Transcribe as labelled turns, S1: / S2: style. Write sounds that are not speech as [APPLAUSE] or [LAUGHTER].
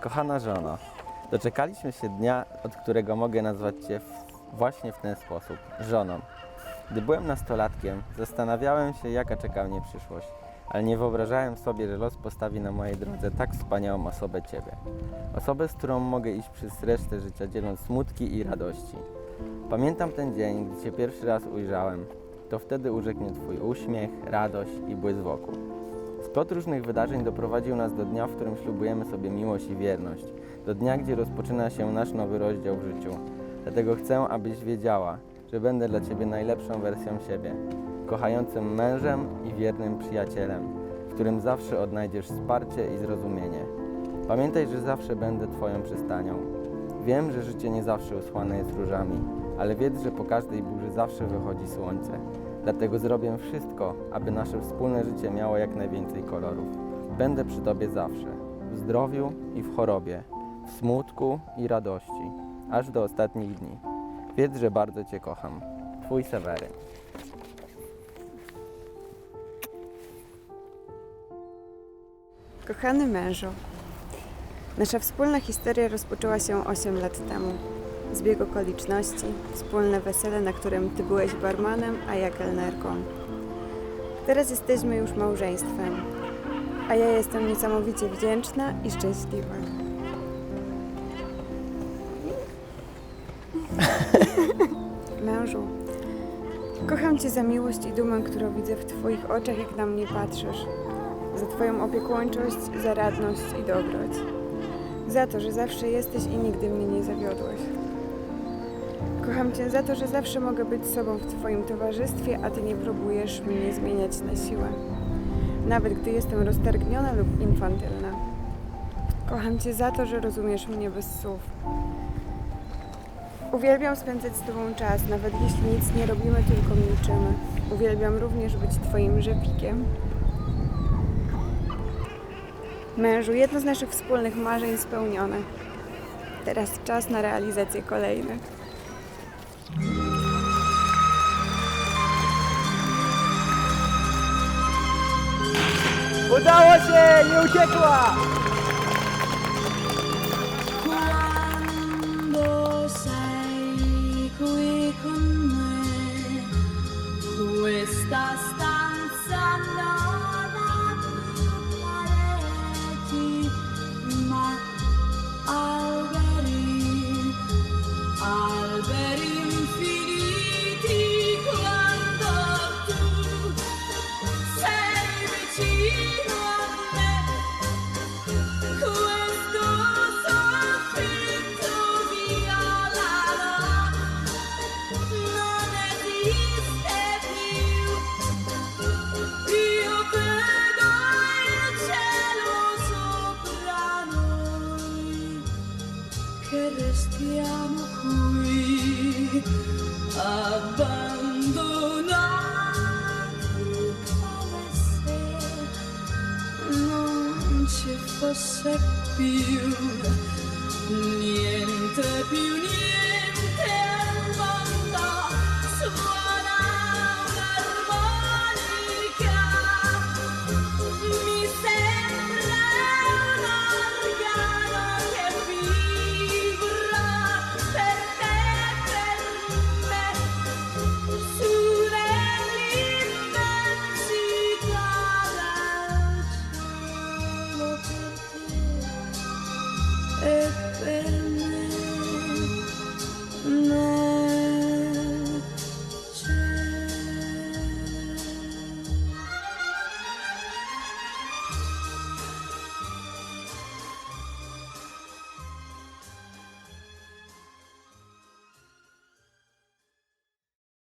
S1: Kochana żono, doczekaliśmy się dnia, od którego mogę nazwać Cię właśnie w ten sposób żoną. Gdy byłem nastolatkiem, zastanawiałem się, jaka czeka mnie przyszłość, ale nie wyobrażałem sobie, że los postawi na mojej drodze tak wspaniałą osobę Ciebie. Osobę, z którą mogę iść przez resztę życia, dzieląc smutki i radości. Pamiętam ten dzień, gdy Cię pierwszy raz ujrzałem. To wtedy urzeknie Twój uśmiech, radość i błysk wokół. Splot różnych wydarzeń doprowadził nas do dnia, w którym ślubujemy sobie miłość i wierność. Do dnia, gdzie rozpoczyna się nasz nowy rozdział w życiu. Dlatego chcę, abyś wiedziała, że będę dla Ciebie najlepszą wersją siebie. Kochającym mężem i wiernym przyjacielem, w którym zawsze odnajdziesz wsparcie i zrozumienie. Pamiętaj, że zawsze będę Twoją przystanią. Wiem, że życie nie zawsze usłane jest różami, ale wiedz, że po każdej burzy zawsze wychodzi słońce. Dlatego zrobię wszystko, aby nasze wspólne życie miało jak najwięcej kolorów. Będę przy Tobie zawsze, w zdrowiu i w chorobie, w smutku i radości, aż do ostatnich dni. Wiedz, że bardzo Cię kocham. Twój Seweryn.
S2: Kochany mężu, nasza wspólna historia rozpoczęła się 8 lat temu. Zbieg okoliczności, wspólne wesele, na którym ty byłeś barmanem, a ja kelnerką. Teraz jesteśmy już małżeństwem, a ja jestem niesamowicie wdzięczna i szczęśliwa. [LAUGHS] Mężu, kocham cię za miłość i dumę, którą widzę w twoich oczach, jak na mnie patrzysz za Twoją opiekuńczość, zaradność i dobroć. Za to, że zawsze jesteś i nigdy mnie nie zawiodłeś. Kocham Cię za to, że zawsze mogę być sobą w Twoim towarzystwie, a Ty nie próbujesz mnie zmieniać na siłę. Nawet gdy jestem roztargniona lub infantylna. Kocham Cię za to, że rozumiesz mnie bez słów. Uwielbiam spędzać z Tobą czas, nawet jeśli nic nie robimy, tylko milczymy. Uwielbiam również być Twoim rzepikiem, Mężu, jedno z naszych wspólnych marzeń spełnione. Teraz czas na realizację kolejnych.
S1: Się! Nie uciekła!
S3: Quando sei qui con me, questa stanza non ha pareti, ma alberi, alberi che restiamo qui abbandonati come se non ci fosse più niente più niente